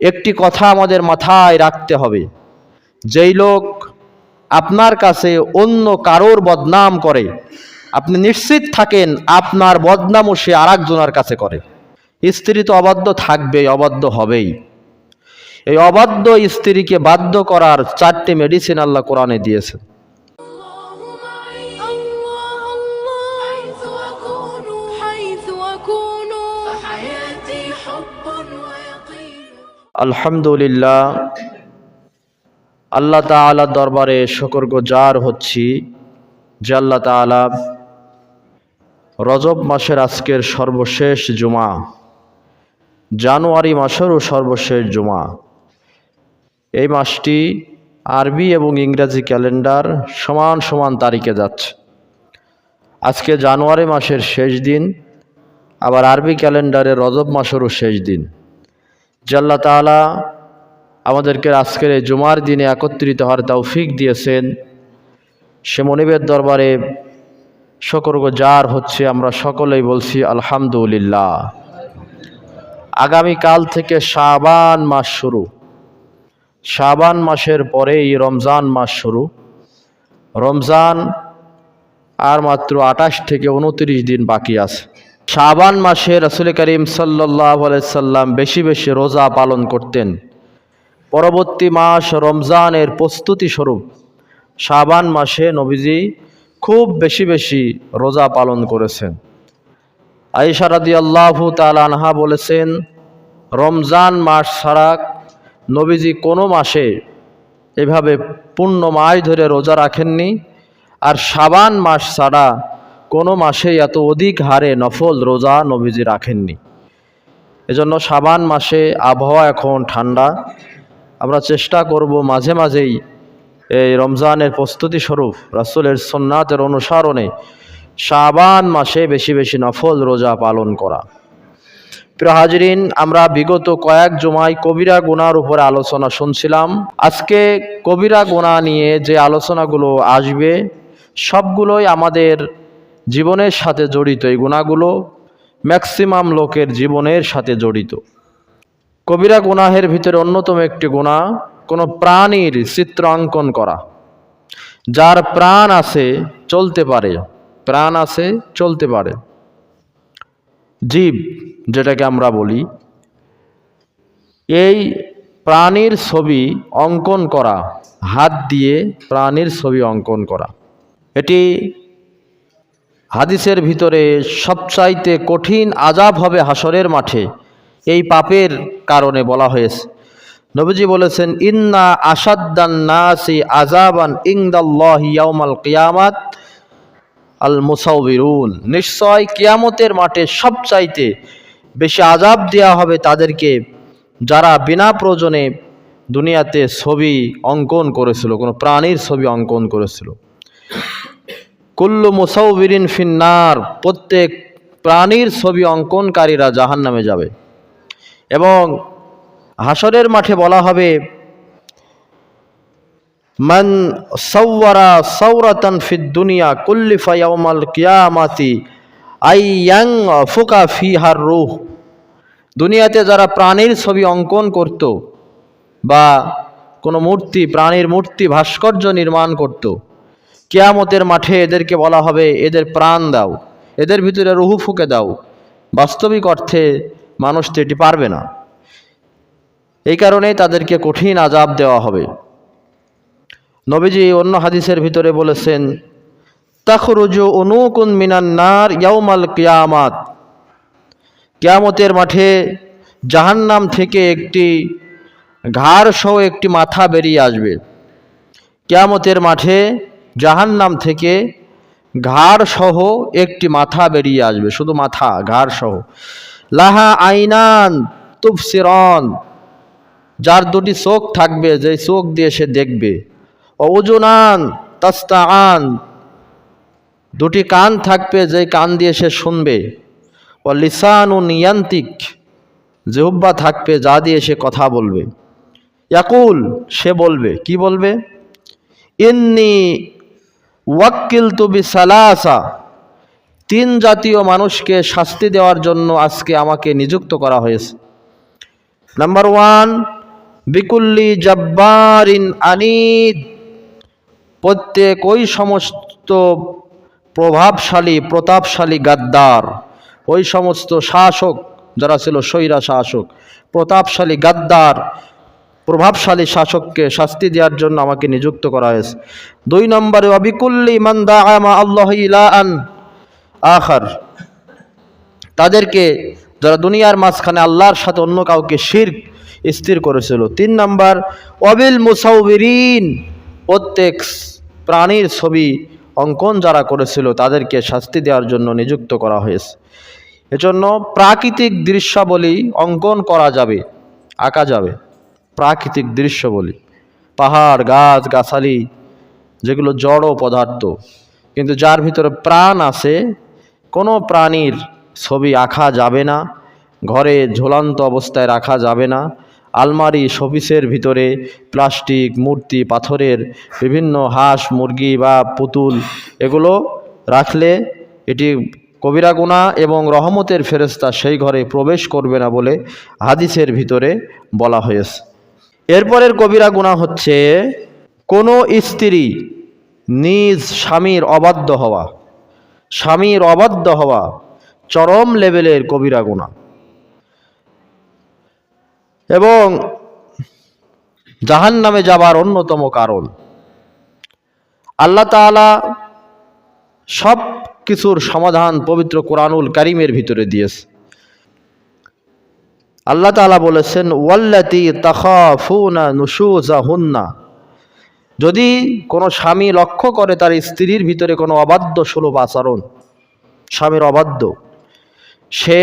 একটি কথা আমাদের মাথায় রাখতে হবে। যেই লোক আপনার কাছে অন্য কারোর বদনাম করে, আপনি নিশ্চিত থাকেন আপনার বদনামও সে আর একজনের কাছে করে। স্ত্রী তো অবাধ্য থাকবেই, অবাধ্য হবেই। এই অবাধ্য স্ত্রীকে বাধ্য করার চারটি মেডিসিন আল্লাহ কোরআনে দিয়েছেন। আলহামদুলিল্লাহ, আল্লাহ তাআলা দরবারে শকর গুজার হচ্ছি যে আল্লাহ তাআলা রজব মাসের আজকের সর্বশেষ জুমা, জানুয়ারি মাসেরও সর্বশেষ জুমা। এই মাসটি আরবি এবং ইংরেজি ক্যালেন্ডার সমান সমান তারিখে যাচ্ছে। আজকে জানুয়ারি মাসের শেষ দিন, আবার আরবি ক্যালেন্ডারে রজব মাসেরও শেষ দিন। যে আল্লাহ তাআলা আমাদেরকে আজকের জুমার দিনে একত্রিত হওয়ার তৌফিক দিয়েছেন। সে মনিবের দরবারে শকর যার হচ্ছে, আমরা সকলেই বলছি আলহামদুলিল্লাহ। আগামীকাল থেকে শাবান মাস শুরু। শাবান মাসের পরেই রমজান মাস শুরু। রমজান আর মাত্র আঠাশ থেকে উনত্রিশ দিন বাকি আছে। শাবান মাসে রসুল করিম সাল্লাহ সাল্লাম বেশি বেশি রোজা পালন করতেন। পরবর্তী মাস রমজানের প্রস্তুতি স্বরূপ শাবান মাসে নবীজি খুব বেশি বেশি রোজা পালন করেছেন। আইসা রাদি আল্লাহু আনহা বলেছেন, রমজান মাস ছাড়া নবীজি কোনো মাসে এভাবে পূর্ণ মাস ধরে রোজা রাখেননি। আর শাবান মাস ছাড়া কোনো মাসে এত অধিক হারে নফল রোজা নবীজি রাখেননি। এজন্য সাবান মাসে আবহাওয়া এখন ঠান্ডা। আমরা চেষ্টা করব মাঝে মাঝেই এই রমজানের প্রস্তুতি স্বরূপ, রাসুলের সন্ন্যাতের অনুসরণে শাবান মাসে বেশি বেশি নফল রোজা পালন করা। প্রিয় হাজরিন, আমরা বিগত কয়েক জমায় কবিরা গুনার উপরে আলোচনা শুনছিলাম। আজকে কবিরা গুণা নিয়ে যে আলোচনাগুলো আসবে, সবগুলোই আমাদের জীবনের সাথে জড়িত এই গুণাগুলো ম্যাক্সিমাম লোকের জীবনের সাথে জড়িত। কবিরা গুনাহের ভিতরে অন্যতম একটি গুণা, কোনো প্রাণীর চিত্র অঙ্কন করা। যার প্রাণ আছে, চলতে পারে। প্রাণ আছে, চলতে পারে। জীব, যেটাকে আমরা বলি, এই প্রাণীর ছবি অঙ্কন করা, হাত দিয়ে প্রাণীর ছবি অঙ্কন করা। এটি হাদিসের ভিতরে সবচাইতে কঠিন আজাব হবে হাসরের মাঠে, এই পাপের কারণে বলা হয়েছে। নবীজি বলেছেন, ইন্না আসাদ্দান নাসি আজাবান ইংদাল্লাহ ইয়াউমাল কিয়ামাত আল মুসাউবিরুন নিশ্চয় কিয়ামতের মাঠে সবচাইতে বেশি আজাব দেওয়া হবে তাদেরকে যারা বিনা প্রয়োজনে দুনিয়াতে ছবি অঙ্কন করেছিল, কোনো প্রাণীর ছবি অঙ্কন করেছিল। কুল্লু মুসাউবিরিন ফিন্নার, প্রত্যেক প্রাণীর ছবি অঙ্কনকারীরা জাহান নামে যাবে। এবং হাসরের মাঠে বলা হবে, মান সৌরা সৌরাতান ফিদ দুনিয়া কুল্লিফা ইয়াউমাল কিয়ামাতি আইয়াং ফুকা ফিহার রুহ। দুনিয়াতে যারা প্রাণীর ছবি অঙ্কন করত বা কোনো মূর্তি, প্রাণীর মূর্তি ভাস্কর্য নির্মাণ করত কেয়ামতের মাঠে এদেরকে বলা হবে, এদের প্রাণ দাও, এদের ভিতরে রুহু ফুকে দাও। বাস্তবিক অর্থে মানুষ তো এটি পারবে না। এই কারণেই তাদেরকে কঠিন আজাব দেওয়া হবে। নবীজি অন্য হাদিসের ভিতরে বলেছেন, তাখরুজু অনুকুন মিনান্নার ইয়াউমাল কিয়ামাত। কিয়ামতের মাঠে জাহান্নাম থেকে একটি ঘাড় সহ একটি মাথা বেরিয়ে আসবে। কিয়ামতের মাঠে জাহান্নাম থেকে ঘাড় সহ একটি মাথা বেরিয়ে আসবে, শুধু মাথা, ঘাড় সহ। লাহা আইনান তুফসিরন যার দুটি চোখ থাকবে, যে চোখ দিয়ে সে দেখবে। অজুনান তাস্তাআন, দুটি কান থাকবে, যে কান দিয়ে সে শুনবে। ও লিসান ও নিয়ান্তিক জেহুব্বা থাকবে, যা দিয়ে সে কথা বলবে। ইয়াকুল, সে বলবে, কি বলবে? ইন্নি ওয়াক্কিল তুবি সালাসা তিন জাতীয় মানুষকে শাস্তি দেওয়ার জন্য আজকে আমাকে নিযুক্ত করা হয়েছে। নাম্বার ওয়ান বিকুল্লি জব্বারিন আনিদ, প্রত্যেক ওই সমস্ত প্রভাবশালী, প্রতাপশালী গাদ্দার, ওই সমস্ত শাসক, যারা ছিল স্বৈরা শাসক, প্রতাপশালী গাদ্দার প্রভাবশালী শাসককে শাস্তি দেওয়ার জন্য আমাকে নিযুক্ত করা হয়েছে। দুই নম্বরে অবিকুল্লি মান্দা আমা আল্লাহ আন আখার, তাদেরকে যারা দুনিয়ার মাঝখানে আল্লাহর সাথে অন্য কাউকে শির স্থির করেছিল। তিন নম্বর অবিল মুসাউবিরিন। প্রত্যেক প্রাণীর ছবি অঙ্কন যারা করেছিল, তাদেরকে শাস্তি দেওয়ার জন্য নিযুক্ত করা হয়েছে। এজন্য প্রাকৃতিক দৃশ্যাবলী অঙ্কন করা যাবে, আঁকা যাবে। প্রাকৃতিক দৃশ্যবলী পাহাড়, গাছ, গাছালি, যেগুলো জড় পদার্থ। কিন্তু যার ভিতরে প্রাণ আছে, কোনো প্রাণীর ছবি আঁকা যাবে না, ঘরে ঝোলান্ত অবস্থায় রাখা যাবে না। আলমারি, শোপিসের ভিতরে প্লাস্টিক, মূর্তি, পাথরের বিভিন্ন হাঁস, মুরগি বা পুতুল, এগুলো রাখলে এটি কবিরা গুণা এবং রহমতের ফেরেস্তা সেই ঘরে প্রবেশ করবে না বলে হাদিসের ভিতরে বলা হয়েছে। এরপরের কবিরা গুণা হচ্ছে, কোনো স্ত্রী নিজ স্বামীর অবাধ্য হওয়া, স্বামীর অবাধ্য হওয়া চরম লেভেলের কবিরা গুণা এবং জাহান নামে যাবার অন্যতম কারণ, আল্লাহ তাআলা সব কিছুর সমাধান পবিত্র কোরআনুল কারিমের ভিতরে দিয়েছে। আল্লাহ তালা বলেছেন ওয়াল্লাতি তাখাফুনা নুশুজাহুন্না যদি কোনো স্বামী লক্ষ্য করে তার স্ত্রীর ভিতরে কোনো অবাধ্য সুলভ আচরণ, স্বামীর অবাধ্য, সে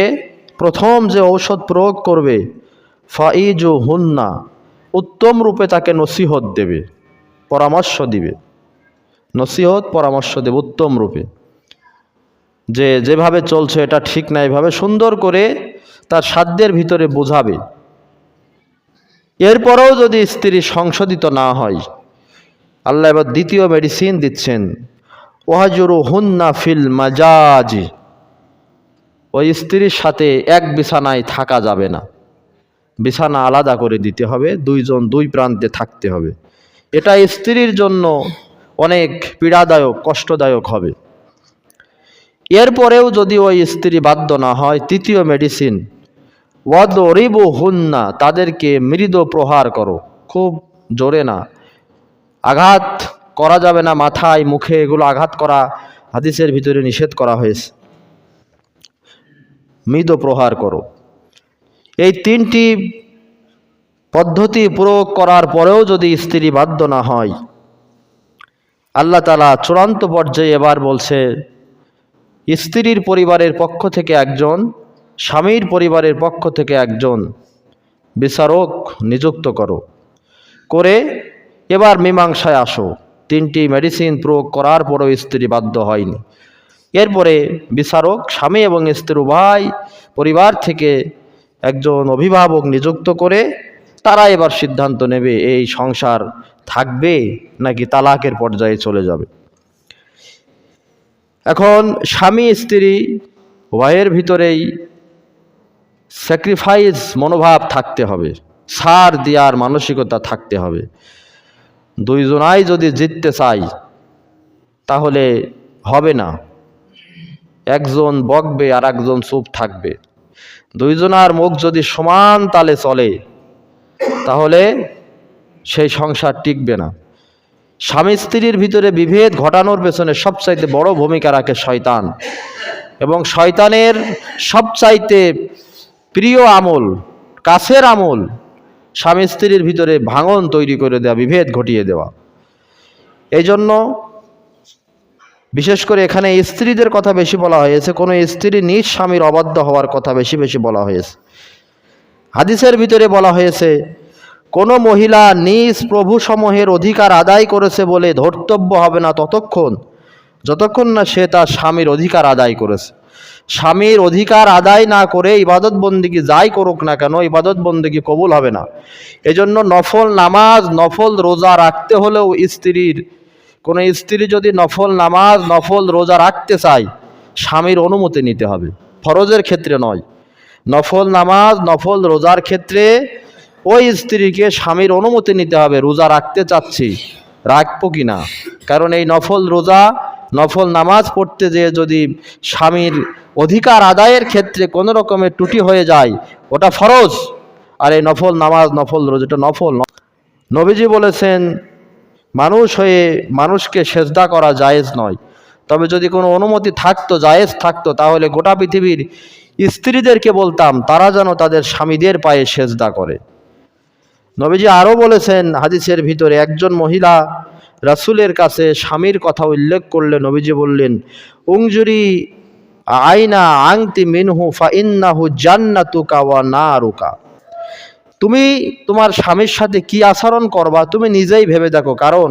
প্রথম যে ঔষধ প্রয়োগ করবে ফাইজু হুন্না উত্তম রূপে তাকে নসিহত দেবে, পরামর্শ দিবে। নসিহত, পরামর্শ দেবে উত্তম রূপে। যে যেভাবে চলছে এটা ঠিক না, এভাবে সুন্দর করে তার সাধ্যের ভিতরে বোঝাবে। এরপরেও যদি স্ত্রী সংশোধিত না হয়, আল্লাহ এবার দ্বিতীয় মেডিসিন দিচ্ছেন। ওয়াজুরু হুন্না ফিল মাজাজ। ওই স্ত্রীর সাথে এক বিছানায় থাকা যাবে না। বিছানা আলাদা করে দিতে হবে, দুইজন দুই প্রান্তে থাকতে হবে। এটা স্ত্রীর জন্য অনেক পীড়াদায়ক, কষ্টদায়ক হবে। এরপরেও যদি ওই স্ত্রী বাধ্য না হয়, তৃতীয় মেডিসিন ওয়াদ রিবু হুন্না তাদেরকে মৃদ প্রহার করো। খুব জোরে না। আঘাত করা যাবে না মাথায়, মুখে এগুলো আঘাত করা হাদিসের ভিতরে নিষেধ করা হয়েছে। মৃদ প্রহার করো। এই তিনটি পদ্ধতি প্রয়োগ করার পরেও যদি স্ত্রী বাধ্য না হয়, আল্লাহ তালা চূড়ান্ত পর্যায়ে এবার বলছে, স্ত্রীর পরিবারের পক্ষ থেকে একজন স্বামীর পরিবারের পক্ষ থেকে একজন বিচারক নিযুক্ত করো। করে এবার মীমাংসায় আসো। তিনটি মেডিসিন প্রয়োগ করার পরেও স্ত্রী বাধ্য হয়নি। এরপরে বিচারক স্বামী এবং স্ত্রী উভয় পরিবার থেকে একজন অভিভাবক নিযুক্ত করে তারা এবার সিদ্ধান্ত নেবে, এই সংসার থাকবে নাকি তালাকের পর্যায়ে চলে যাবে। এখন স্বামী স্ত্রী উভয়ের ভিতরেই স্যাক্রিফাইস মনোভাব থাকতে হবে। সার দেওয়ার মানসিকতা থাকতে হবে। দুইজনাই যদি জিততে চাই, তাহলে হবে না। একজন বকবে আর একজন চুপ থাকবে। দুইজনার মুখ যদি সমান তালে চলে, তাহলে সেই সংসার টিকবে না। স্বামী স্ত্রীর ভিতরে বিভেদ ঘটানোর পেছনে সবচাইতে বড় ভূমিকা রাখে শয়তান। এবং শয়তানের সবচাইতে প্রিয় আমল, কাছের আমল, স্বামী স্ত্রীর ভিতরে ভাঙন তৈরি করে দেওয়া বিভেদ ঘটিয়ে দেওয়া। এই জন্য বিশেষ করে এখানে স্ত্রীদের কথা বেশি বলা হয়েছে, কোনো স্ত্রী নিজ স্বামীর অবাধ্য হওয়ার কথা বেশি বেশি বলা হয়েছে। হাদিসের ভিতরে বলা হয়েছে, কোনো মহিলা নিজ প্রভু সমূহের অধিকার আদায় করেছে বলে ধর্তব্য হবে না ততক্ষণ, যতক্ষণ না সে তার স্বামীর অধিকার আদায় করেছে। স্বামীর অধিকার আদায় না করে ইবাদত বন্দিগি যাই করুক না কেন, ইবাদত বন্দিগি কবুল হবে না। এজন্য নফল নামাজ, নফল রোজা রাখতে হলেও স্ত্রীর, কোনো স্ত্রী যদি নফল নামাজ, নফল রোজা রাখতে চায়, স্বামীর অনুমতি নিতে হবে। ফরজের ক্ষেত্রে নয়। নফল নামাজ, নফল রোজার ক্ষেত্রে ওই স্ত্রীকে স্বামীর অনুমতি নিতে হবে, রোজা রাখতে চাচ্ছি, রাখব কি না? কারণ এই নফল রোজা, নফল নামাজ পড়তে যেয়ে যদি স্বামীর অধিকার আদায়ের ক্ষেত্রে কোনো রকমের ত্রুটি হয়ে যায়, ওটা ফরজ। আর এই নফল নামাজ, নফল রোজা, এটা নফল নবীজি বলেছেন, মানুষ হয়ে মানুষকে সেজদা করা জায়েজ নয়। তবে যদি কোনো অনুমতি থাকতো, জায়েজ থাকতো, তাহলে গোটা পৃথিবীর স্ত্রীদেরকে বলতাম, তারা যেন তাদের স্বামীদের পায়ে সেজদা করে। নবীজি আরও বলেছেন হাদিসের ভিতরে, একজন মহিলা রাসুলের কাছে স্বামীর কথা উল্লেখ করলে নবীজি বললেন, উংজুরি আইনা আংতি মিনহু ফা ইন্নাহু জান্নাতুকা ওয়া নারুকা। তুমি তোমার স্বামীর সাথে কি আচরণ করবা তুমি নিজেই ভেবে দেখো, কারণ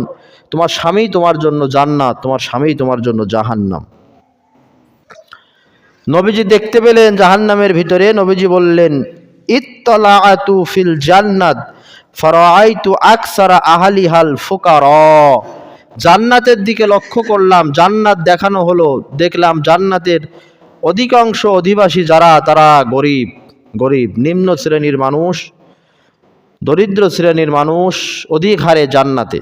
তোমার স্বামী তোমার জন্য জান্নাত, তোমার স্বামী তোমার জন্য জাহান্নাম। নবীজি দেখতে পেলেন জাহান্নামের ভিতরে, নবীজি বললেন, ইত্তলাআতু ফিল জান্নাত, ফারাআইতু আকসারা আহলিহাল ফুকারা। জান্নাতের দিকে লক্ষ্য করলাম, জান্নাত দেখানো হলো, দেখলাম জান্নাতের অধিকাংশ অধিবাসী যারা, তারা গরিব গরিব, নিম্ন শ্রেণির মানুষ, দরিদ্র শ্রেণির মানুষ, অধিক হারে জান্নাতে।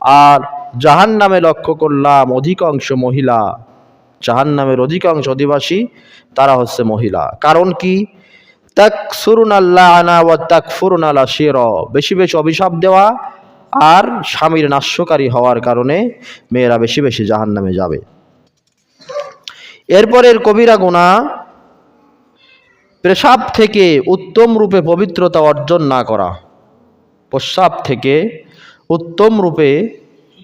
আর জাহান নামে লক্ষ্য করলাম অধিকাংশ মহিলা জাহান নামের অধিকাংশ অধিবাসী, তারা হচ্ছে মহিলা। কারণ কি? তাক সুরুন আনা ও তাক ফুরুন আল্লাহ বেশি বেশি অভিশাপ দেওয়া আর স্বামীর নাশ্যকারী হওয়ার কারণে মেয়েরা বেশি বেশি জাহান নামে যাবে। এরপরের কবিরা গুণা, পেশাব থেকে উত্তম রূপে পবিত্রতা অর্জন না করা। প্রস্রাব থেকে উত্তম রূপে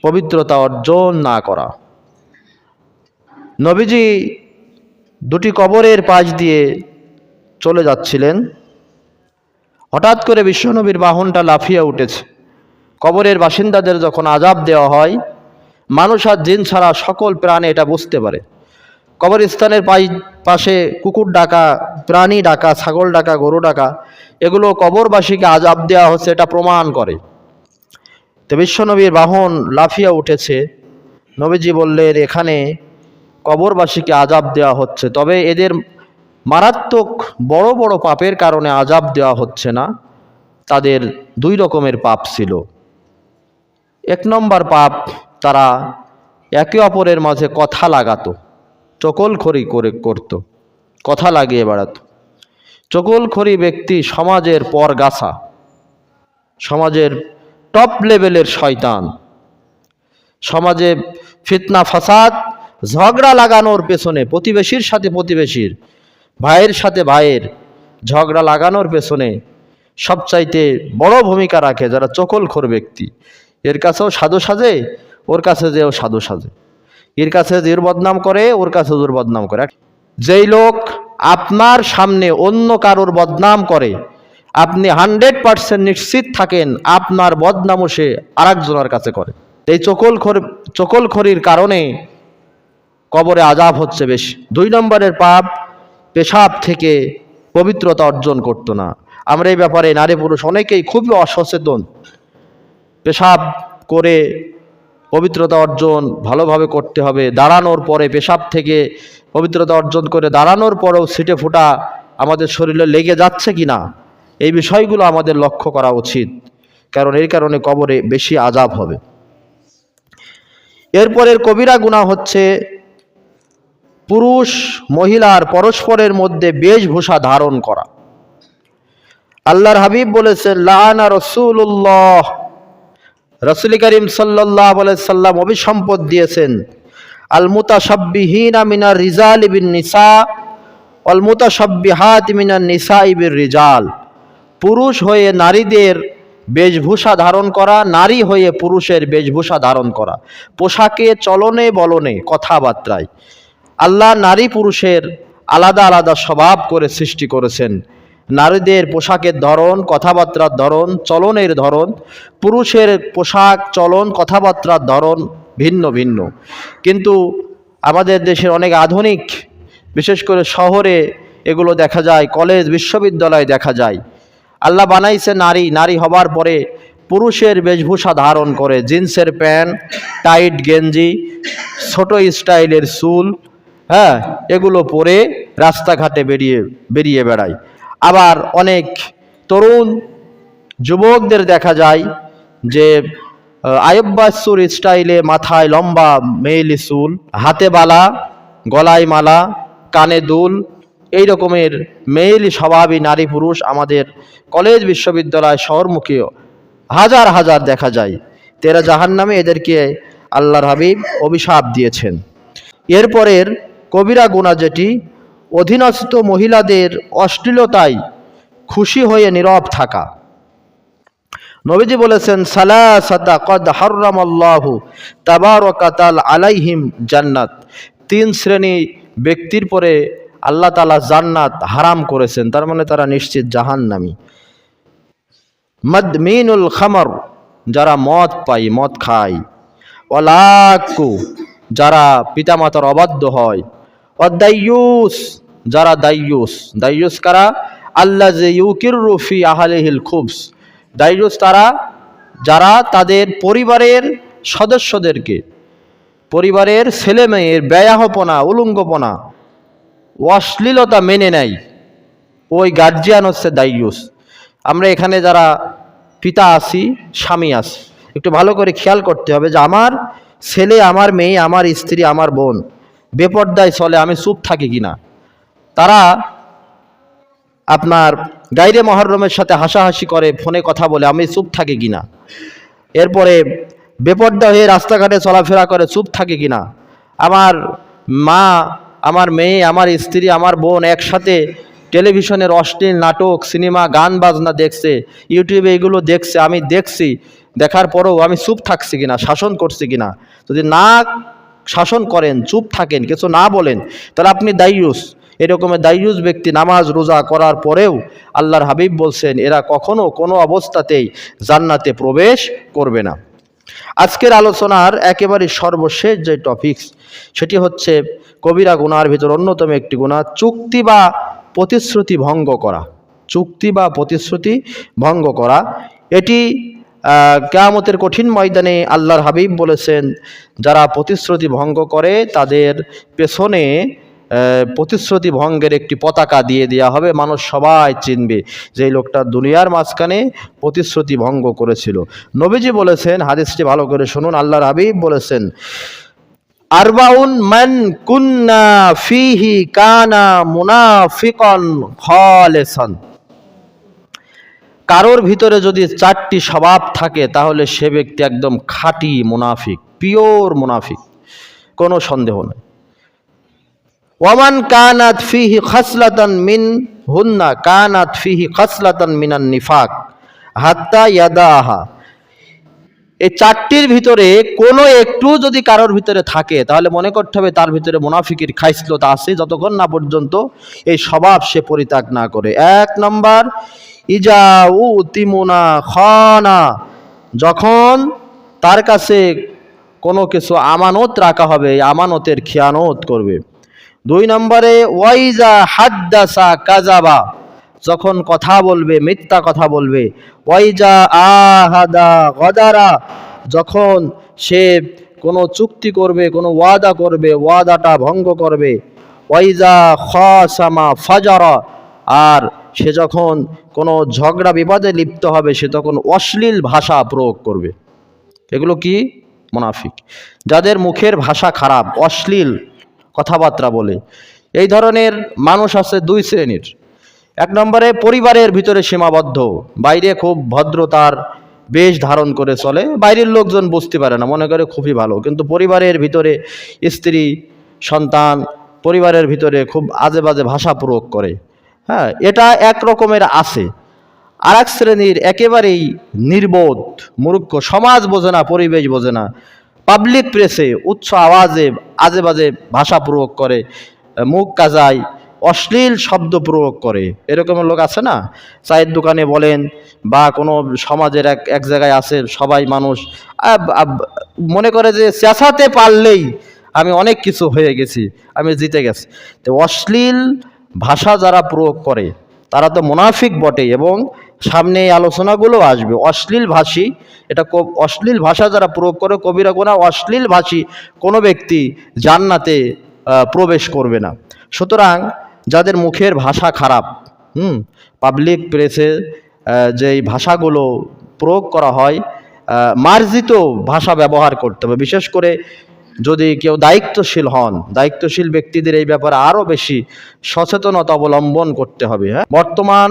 পবিত্রতা অর্জন না করা। নবীজি দুটি কবরের পাশ দিয়ে চলে যাচ্ছিলেন। হঠাৎ করে বিশ্বনবীর বাহনটা লাফিয়ে উঠেছে। কবরের বাসিন্দাদের যখন আজাব দেওয়া হয়, মানুষ আর জিন ছাড়া সকল প্রাণী এটা বুঝতে পারে। কবরস্থানের পাই, পাশে কুকুর ডাকা, প্রাণী ডাকা, ছাগল ডাকা, গরু ডাকা, এগুলো কবরবাসীকে আজাব দেওয়া হচ্ছে, এটা প্রমাণ করে। তো বিশ্বনবীর বাহন লাফিয়া উঠেছে। নবীজি বললেন, এখানে কবরবাসীকে আজাব দেওয়া হচ্ছে। তবে এদের মারাত্মক বড় বড় পাপের কারণে আজাব দেওয়া হচ্ছে না। তাদের দুই রকমের পাপ ছিল। এক নম্বর পাপ, তারা একে অপরের মাঝে কথা লাগাতো, চকলখড়ি করে করত, কথা লাগিয়ে বেড়াতো। চকলখড়ি ব্যক্তি সমাজের পরগাছা, সমাজের টপ লেভেলের শয়তান। সমাজে ফিতনা, ফাসাদ, ঝগড়া লাগানোর পেছনে প্রতিবেশীর সাথে প্রতিবেশীর ভাইয়ের সাথে ভাইয়ের ঝগড়া লাগানোর পেছনে সবচাইতে বড় ভূমিকা রাখে যারা চকলখোর ব্যক্তি। এর কাছেও সাধু সাজে, ওর কাছে যেও সাধু সাজে। এর কাছে যে বদনাম করে, ওর কাছে ওর বদনাম করে। যেই লোক আপনার সামনে অন্য কারোর বদনাম করে, আপনি হান্ড্রেড পার্সেন্ট নিশ্চিত থাকেন আপনার বদনামও সে আরেকজনের কাছে করে। এই চকলখোর চকলখড়ির কারণে কবরে আজাব হচ্ছে বেশি। দুই নম্বরের পাপ পেশাব থেকে পবিত্রতা অর্জন করতো না। আমরা এই ব্যাপারে নারী পুরুষ অনেকেই খুবই অসচেতন। পেশাব করে পবিত্রতা অর্জন ভালোভাবে করতে হবে। দাঁড়ানোর পরে, পেশাব থেকে পবিত্রতা অর্জন করে দাঁড়ানোর পরেও ছিটে ফোটা আমাদের শরীরে লেগে যাচ্ছে কি না, এই বিষয়গুলো আমাদের লক্ষ্য করা উচিত। কারণ এই কারণে কবরে বেশি আজাব হবে। এরপরের কবিরা গুণা হচ্ছে পুরুষ মহিলার পরস্পরের মধ্যে বেশভূষা ধারণ করা। আল্লাহর হাবিব বলেছেন লানা রসুল্লাহ রসুল করিম সাল্লাহ সাল্লাম অভিসম্পদ দিয়েছেন আল মুতাসাব্বিহিনা মিনার রিজাল ইবিন নিসা অল মুতাসাব্বিহাত মিনার নিসা ইবির রিজাল। পুরুষ হয়ে নারীদের বেশভূষা ধারণ করা, নারী হয়ে পুরুষের বেশভূষা ধারণ করা। পোশাকে চলনে বলনে কথাবার্তায় আল্লাহ নারী পুরুষের আলাদা আলাদা স্বভাব করে সৃষ্টি করেছেন। নারীদের পোশাকের ধরন, কথাবার্তার ধরন, চলনের ধরন, পুরুষের পোশাক, চলন, কথাবার্তার ধরন ভিন্ন ভিন্ন। কিন্তু আমাদের দেশের অনেক আধুনিক, বিশেষ করে শহরে এগুলো দেখা যায়, কলেজ, বিশ্ববিদ্যালয়ে দেখা যায়। আল্লাহ বানাইছে নারী নারী হবার পরে পুরুষের বেশভূষা ধারণ করে। জিন্সের প্যান্ট, টাইট গেঞ্জি, ছোট স্টাইলের চুল হ্যাঁ এগুলো পরে রাস্তাঘাটে বেরিয়ে বেরিয়ে বেড়ায়। আবার অনেক তরুণ যুবকদের দেখা যায় যে আয়ব্বাসুর স্টাইলে মাথায় লম্বা মেইলি চুল, হাতে বালা, গলায় মালা, কানে দুল, এই রকমের মেইলি স্বভাবী নারী পুরুষ আমাদের কলেজ বিশ্ববিদ্যালয় শহরমুখী হাজার হাজার দেখা যায়। তেরা জাহান নামে এদেরকে আল্লাহর হাবিব অভিশাপ দিয়েছেন। এরপরের কবিরা গুণা যেটি, অধীনস্থ মহিলাদের অশ্লীলতায় খুশি হয়ে নীরব থাকা। নবীজি বলেছেন, সালাসাতা কদ হারামাল্লাহু তাবারাকাতাল আলাইহিম জান্নাত। তিন শ্রেণি ব্যক্তির পরে আল্লাহ তাআলা জান্নাত হারাম করেছেন, তার মানে তারা নিশ্চিত জাহান্নামী। মদমিনুল খামর, যারা মদ পাই মদ খায়। অলাকু যারা পিতামাতার অবাধ্য হয় অদাইয়ুস যারা দাইয়ুস। দাইয়ুস কারা? আল্লাহ যে ইউকির আহলেহিল খুবস। দাইয়ুস তারা, যারা তাদের পরিবারের সদস্যদেরকে, পরিবারের ছেলে মেয়ের ব্যয়াহপনা, উলঙ্গপনা, অশ্লীলতা মেনে নেয়। ওই গার্জিয়ান হচ্ছে দাইয়ুস। আমরা এখানে যারা পিতা আছি, স্বামী আছি, একটু ভালো করে খেয়াল করতে হবে যে আমার ছেলে, আমার মেয়ে, আমার স্ত্রী, আমার বোন বেপর্দায় চলে, আমি চুপ থাকি কিনা? তারা আপনার গাইরে মহরমের সাথে হাসাহাসি করে, ফোনে কথা বলে, আমি চুপ থাকি কিনা? এরপরে বেপর্দা হয়ে রাস্তাঘাটে চলাফেরা করে, চুপ থাকে কিনা? আমার মা, আমার মেয়ে, আমার স্ত্রী, আমার বোন একসাথে টেলিভিশনের অশ্লীল নাটক, সিনেমা, গান, বাজনা দেখছে, ইউটিউবে এগুলো দেখছে, আমি দেখছি, দেখার পরেও আমি চুপ থাকছি কিনা, শাসন করছি কিনা? যদি না শাসন করেন, চুপ থাকেন, কিছু না বলেন, তাহলে আপনি দায়ুস। এরকমের দায়ুস ব্যক্তি নামাজ, রোজা করার পরেও আল্লাহর হাবিব বলছেন, এরা কখনো কোনো অবস্থাতেই জান্নাতে প্রবেশ করবে না। আজকের আলোচনার একেবারে সর্বশেষ যে টপিকস সেটি হচ্ছে কবিরা গুনার ভিতর অন্যতম একটি গুণা, চুক্তি বা প্রতিশ্রুতি ভঙ্গ করা। চুক্তি বা প্রতিশ্রুতি ভঙ্গ করা। এটি কেয়ামতের কঠিন ময়দানে আল্লাহর হাবিব বলেছেন, যারা প্রতিশ্রুতি ভঙ্গ করে, তাদের পেছনে প্রতিশ্রুতি ভঙ্গের একটি পতাকা দিয়ে দেওয়া হবে, মানুষ সবাই চিনবে। যে লোকটা দুনিয়ার মাঝখানে প্রতিশ্রুতি ভঙ্গ করেছিল। নবীজি বলেছেন, হাদিসটি ভালো করে শুনুন, আল্লাহর হাবিব বলেছেন, আরবাউন মান কুন্না ফিহি কানা মুনাফিকন খালেসান। কারোর ভিতরে যদি চারটি স্বভাব থাকে, তাহলে সে ব্যক্তি একদম খাঁটি মুনাফিক, পিওর মুনাফিক, কোনো সন্দেহ নেই। ওয়ামান কানাত ফিহি খাসলাতান মিন হুন্না, কানাত ফিহি খাসলাতান মিনান নিফাক, হাত্তা ইয়াদাহা। এই চারটির ভিতরে কোনো একটু যদি কারোর ভিতরে থাকে, তাহলে মনে করতে হবে তার ভিতরে মুনাফিকের খাইসলতা আছে, যতক্ষণ না পর্যন্ত এই স্বভাব সে পরিত্যাগ না করে। এক নম্বর ইজা উ তিমুনা খানা, যখন তার কাছে কোনো কিছু আমানত রাখা হবে আমানতের খেয়ানত করবে। দুই নম্বরে, ওয়াইজা হাদ্দাসা কাজাবা যখন কথা বলবে, মিথ্যা কথা বলবে, ওয়াইজা আহাদা গদারা, যখন সে কোনো চুক্তি করবে, কোনো ওয়াদা করবে, ওয়াদাটা ভঙ্গ করবে, ওয়াইজা খাসামা ফাজারা, আর সে যখন কোনো ঝগড়া বিবাদে লিপ্ত হবে, সে তখন অশ্লীল ভাষা প্রয়োগ করবে। এগুলো কি? মুনাফিক। যাদের মুখের ভাষা খারাপ, অশ্লীল কথাবার্তা বলে। এই ধরনের মানুষ আছে দুই শ্রেণির। এক নম্বরে পরিবারের ভিতরে সীমাবদ্ধ। বাইরে খুব ভদ্রতার বেশ ধারণ করে চলে। বাইরের লোকজন বুঝতে পারে না, মনে করে খুবই ভালো। কিন্তু পরিবারের ভিতরে স্ত্রী, সন্তান, পরিবারের ভিতরে খুব আজে বাজে ভাষা প্রয়োগ করে। হ্যাঁ এটা এক রকমের আছে। আর এক শ্রেণির একেবারেই নির্বোধ, মূর্খ, সমাজ বোঝে না, পরিবেশ বোঝে না। পাবলিক প্রেসে উচ্চ আওয়াজে আজে বাজে ভাষা প্রয়োগ করে, মুখ কাজায়, অশ্লীল শব্দ প্রয়োগ করে। এরকম লোক আছে না? চায়ের দোকানে বলেন বা কোনো সমাজের এক এক জায়গায় আছে, সবাই মানুষ মনে করে যে চেঁচাতে পারলেই আমি অনেক কিছু হয়ে গেছি, আমি জিতে গেছি। তো অশ্লীল ভাষা যারা প্রয়োগ করে, তারা তো মুনাফিক বটে এবং সামনে এই আলোচনাগুলো আসবে। অশ্লীল ভাষী, এটা অশ্লীল ভাষা যারা প্রয়োগ করে, কবিরা গোনা অশ্লীল ভাষী কোনো ব্যক্তি জান্নাতে প্রবেশ করবে না। সুতরাং যাদের মুখের ভাষা খারাপ, হুম পাবলিক প্রেসে যেই ভাষাগুলো প্রয়োগ করা হয় মার্জিত ভাষা ব্যবহার করতে হবে। বিশেষ করে যদি কেউ দায়িত্বশীল হন, দায়িত্বশীল ব্যক্তিদের এই ব্যাপারে আরও বেশি সচেতনতা অবলম্বন করতে হবে হ্যাঁ? বর্তমান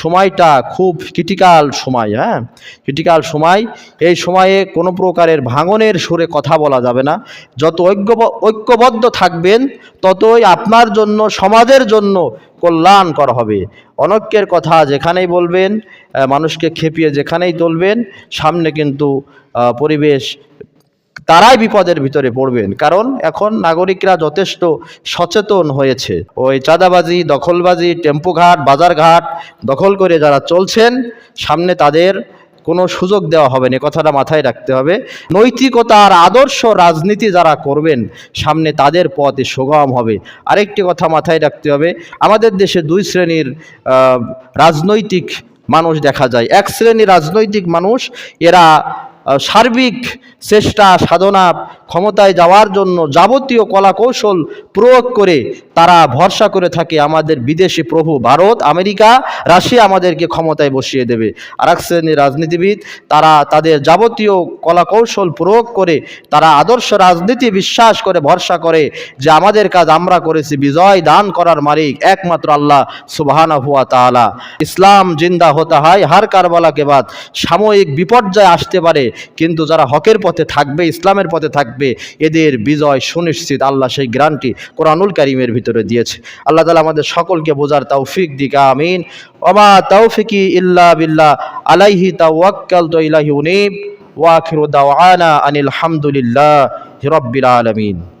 সময়টা খুব ক্রিটিক্যাল সময় হ্যাঁ? ক্রিটিক্যাল সময়, এই সময়ে কোনো প্রকারের ভাঙনের সুরে কথা বলা যাবে না। যত ঐক্য, ঐক্যবদ্ধ থাকবেন, ততই আপনার জন্য, সমাজের জন্য কল্যাণ করা হবে। অনৈক্যের কথা যেখানেই বলবেন মানুষকে খেপিয়ে যেখানেই তুলবেন, সামনে কিন্তু পরিবেশ তারাই বিপদের ভিতরে পড়বেন। কারণ এখন নাগরিকরা যথেষ্ট সচেতন হয়েছে। ওই চাঁদাবাজি, দখলবাজি, টেম্পোঘাট, বাজারঘাট দখল করে যারা চলছেন, সামনে তাদের কোনো সুযোগ দেওয়া হবে না কথাটা মাথায় রাখতে হবে। নৈতিকতা আর আদর্শ রাজনীতি যারা করবেন, সামনে তাদের পথে সুগম হবে। আরেকটি কথা মাথায় রাখতে হবে, আমাদের দেশে দুই শ্রেণির রাজনৈতিক মানুষ দেখা যায়। এক শ্রেণির রাজনৈতিক মানুষ, এরা সার্বিক চেষ্টা, সাধনা, ক্ষমতায় যাওয়ার জন্য যাবতীয় কলা কৌশল প্রয়োগ করে তারা ভরসা করে থাকে আমাদের বিদেশি প্রভু ভারত, আমেরিকা, রাশিয়া আমাদেরকে ক্ষমতায় বসিয়ে দেবে। আর এক শ্রেণির রাজনীতিবিদ, তারা তাদের যাবতীয় কলা কৌশল প্রয়োগ করে তারা আদর্শ রাজনীতি বিশ্বাস করে, ভরসা করে যে আমাদের কাজ আমরা করেছি, বিজয় দান করার মালিক একমাত্র আল্লাহ সুবাহানা হুয়া তাআলা। ইসলাম জিন্দা হতে হয়, হার কারবালা কে বাদ, সাময়িক বিপর্যয় আসতে পারে কিন্তু যারা হকের পথে থাকবে, ইসলামের পথে থাকবে, এদের বিজয় সুনিশ্চিত আল্লাহ সেই গ্রান্টি কোরআনুল কারিমের ভিতরে দিয়েছে। আল্লাহ তালা আমাদের সকলকে বোঝার তৌফিক দিক, আমিন। ওমা তৌফিকি ইল্লা বিল্লাহ, আলাইহি তাওয়াক্কাল তো ইলাহি উনিব ওয়াখির দাওয়ানা আনিল হামদুলিল্লাহ রব্বিল আলামিন।